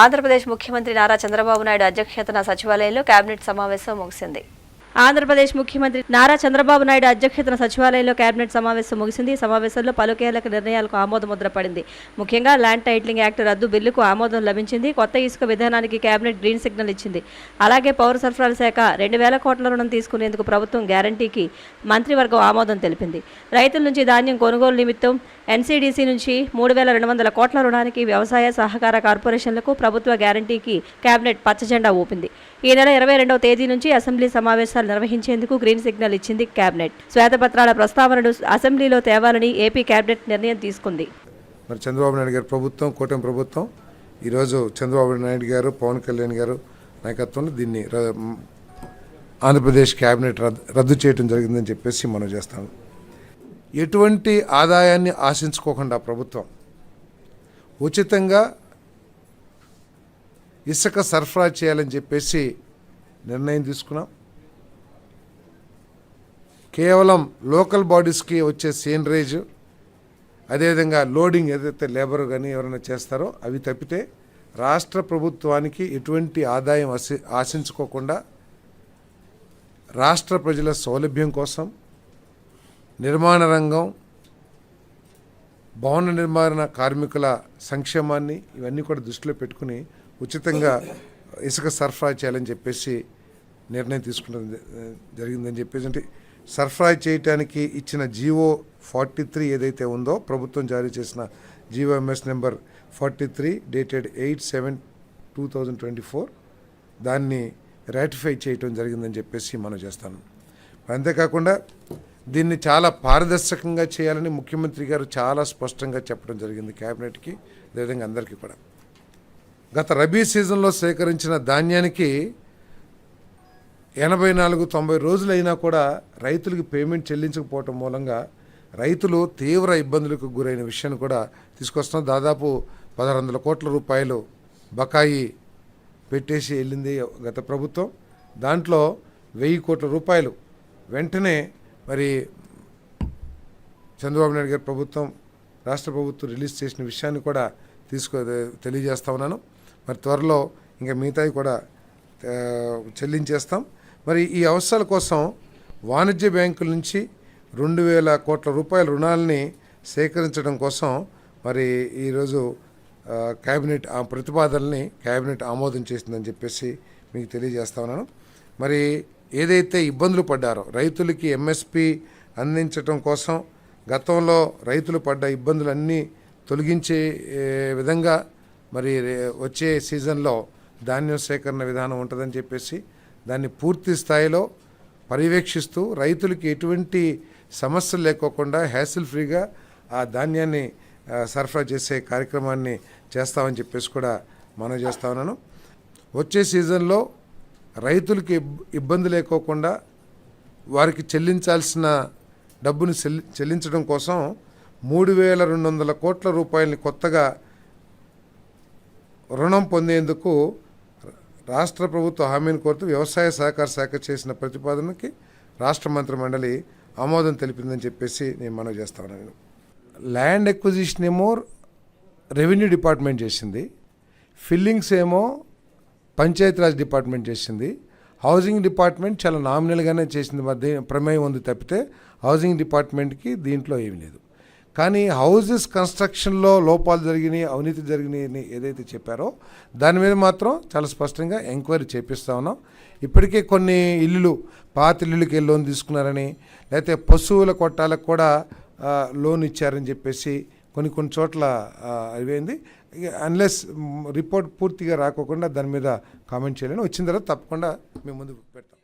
ఆంధ్రప్రదేశ్ ముఖ్యమంత్రి నారా చంద్రబాబు నాయుడు అధ్యక్షతన సచివాలయంలో కేబినెట్ సమావేశం ముగిసింది. ఆంధ్రప్రదేశ్ ముఖ్యమంత్రి నారా చంద్రబాబు నాయుడు అధ్యక్షతన సచివాలయంలో కేబినెట్ సమావేశం ముగిసింది. ఈ సమావేశంలో పలు కీలక నిర్ణయాలకు ఆమోద ముద్ర పడింది ముఖ్యంగా ల్యాండ్ టైటిలింగ్ యాక్ట్ రద్దు బిల్లుకు ఆమోదం లభించింది. కొత్త ఇసుక విధానానికి కేబినెట్ గ్రీన్ సిగ్నల్ ఇచ్చింది. అలాగే పౌర సరఫరాల శాఖ రెండు వేల కోట్ల రుణం తీసుకునేందుకు ప్రభుత్వం గ్యారంటీకి మంత్రివర్గం ఆమోదం తెలిపింది. రైతుల నుంచి ధాన్యం కొనుగోలు నిమిత్తం ఎన్సీడీసీ నుంచి మూడు వేల రెండు వందల కోట్ల రుణానికి వ్యవసాయ సహకార కార్పొరేషన్లకు ప్రభుత్వ గ్యారంటీకి కేబినెట్ పచ్చజెండా ఊపింది. ఈ నెల ఇరవై రెండవ తేదీ నుంచి అసెంబ్లీ సమావేశాలు నిర్వహించేందుకు గ్రీన్ సిగ్నల్ ఇచ్చింది కేబినెట్ శ్వేతపత్రాల ప్రస్తావనను అసెంబ్లీలో తేవాలని ఏపీ కేబినెట్ నిర్ణయం తీసుకుంది. మరి చంద్రబాబు నాయుడు గారి ప్రభుత్వం కూటమి ప్రభుత్వం ఈరోజు చంద్రబాబు నాయుడు గారు పవన్ కళ్యాణ్ గారు నాయకత్వంలో దీన్ని ఆంధ్రప్రదేశ్ క్యాబినెట్ రద్దు రద్దు చేయడం జరిగిందని చెప్పేసి మనం చేస్తాం. ఎటువంటి ఆదాయాన్ని ఆశించుకోకుండా ప్రభుత్వం ఉచితంగా ఇసుక సరఫరా చేయాలని చెప్పేసి నిర్ణయం తీసుకున్నాం. కేవలం లోకల్ బాడీస్కి వచ్చే సీనరేజ్ అదేవిధంగా లోడింగ్ ఏదైతే లేబర్ కానీ ఎవరైనా చేస్తారో అవి తప్పితే రాష్ట్ర ప్రభుత్వానికి ఎటువంటి ఆదాయం ఆశి ఆశించుకోకుండా రాష్ట్ర ప్రజల సౌలభ్యం కోసం నిర్మాణ రంగం భవన నిర్మాణ కార్మికుల సంక్షేమాన్ని ఇవన్నీ కూడా దృష్టిలో పెట్టుకుని ఉచితంగా ఇసుక సరఫరా చేయాలని చెప్పేసి నిర్ణయం తీసుకున్నది జరిగిందని చెప్పేసి అంటే సరఫరా చేయటానికి ఇచ్చిన జీవో ఫార్టీ త్రీ ఏదైతే ఉందో ప్రభుత్వం జారీ చేసిన G O MS number forty three dated eight seven two thousand twenty four దాన్ని రాటిఫై చేయటం జరిగిందని చెప్పేసి మనం చేస్తాను. అంతేకాకుండా దీన్ని చాలా పారదర్శకంగా చేయాలని ముఖ్యమంత్రి గారు చాలా స్పష్టంగా చెప్పడం జరిగింది క్యాబినెట్కి అదేవిధంగా అందరికీ కూడా. గత రబీ సీజన్లో సేకరించిన ధాన్యానికి ఎనభై నాలుగు తొంభై రోజులైనా కూడా రైతులకు పేమెంట్ చెల్లించకపోవటం మూలంగా రైతులు తీవ్ర ఇబ్బందులకు గురైన విషయాన్ని కూడా తీసుకొస్తున్నాం. దాదాపు పదహారు వందల కోట్ల రూపాయలు బకాయి పెట్టేసి వెళ్ళింది గత ప్రభుత్వం. దాంట్లో వెయ్యి కోట్ల రూపాయలు వెంటనే మరి చంద్రబాబు నాయుడు గారి ప్రభుత్వం రాష్ట్ర ప్రభుత్వం రిలీజ్ చేసిన విషయాన్ని కూడా తీసుకో తెలియజేస్తా ఉన్నాను. మరి త్వరలో ఇంకా మిగతావి కూడా చెల్లించేస్తాం. మరి ఈ అవసరాల కోసం వాణిజ్య బ్యాంకుల నుంచి రెండు వేల కోట్ల రూపాయల రుణాలని సేకరించడం కోసం మరి ఈరోజు క్యాబినెట్ కేబినెట్ ఆ ప్రతిపాదనని కేబినెట్ ఆమోదం చేసిందని చెప్పేసి మీకు తెలియజేస్తా ఉన్నాను. మరి ఏదైతే ఇబ్బందులు పడ్డారో రైతులకి ఎంఎస్పి అందించడం కోసం గతంలో రైతులు పడ్డ ఇబ్బందులన్నీ తొలగించే విధంగా మరి వచ్చే సీజన్లో ధాన్యం సేకరణ విధానం ఉంటుందని చెప్పేసి దాన్ని పూర్తి స్థాయిలో పర్యవేక్షిస్తూ రైతులకి ఎటువంటి సమస్యలు లేకోకుండా హ్యాసిల్ ఫ్రీగా ఆ ధాన్యాన్ని సరఫరా చేసే కార్యక్రమాన్ని చేస్తామని చెప్పేసి కూడా మనం చేస్తా ఉన్నాను. వచ్చే సీజన్లో రైతులకి ఇబ్బంది లేకోకుండా వారికి చెల్లించాల్సిన డబ్బును చెల్లించడం కోసం మూడు వేల రెండు వందల కోట్ల రూపాయలని కొత్తగా రుణం పొందేందుకు రాష్ట్ర ప్రభుత్వ హామీని కోరుతూ వ్యవసాయ సహకార శాఖ చేసిన ప్రతిపాదనకి రాష్ట్ర మంత్రి మండలి ఆమోదం తెలిపిందని చెప్పేసి నేను మనవి చేస్తాను నేను. ల్యాండ్ ఎక్విజిషన్ ఏమో రెవెన్యూ డిపార్ట్మెంట్ చేసింది. ఫిల్లింగ్స్ ఏమో పంచాయతీరాజ్ డిపార్ట్మెంట్ చేసింది. హౌసింగ్ డిపార్ట్మెంట్ చాలా నామినల్గానే చేసింది. మరి ప్రమేయం ఉంది తప్పితే హౌసింగ్ డిపార్ట్మెంట్కి దీంట్లో ఏమీ లేదు. కానీ హౌజెస్ కన్స్ట్రక్షన్లో లోపాలు జరిగినాయి అవినీతి జరిగినాయి అని ఏదైతే చెప్పారో దాని మీద మాత్రం చాలా స్పష్టంగా ఎంక్వైరీ చేపిస్తా ఉన్నాం. ఇప్పటికే కొన్ని ఇల్లులు పాత ఇల్లులకి లోన్ తీసుకున్నారని లేకపోతే పశువుల కొట్టాలకు కూడా లోన్ ఇచ్చారని చెప్పేసి కొన్ని కొన్ని చోట్ల ఆ, ఇవైంది అన్లెస్ రిపోర్ట్ పూర్తిగా రాకోకుండా దాని మీద కామెంట్ చేయలేను వచ్చిన తర్వాత తప్పకుండా మేము ముందుకు పెడతాం.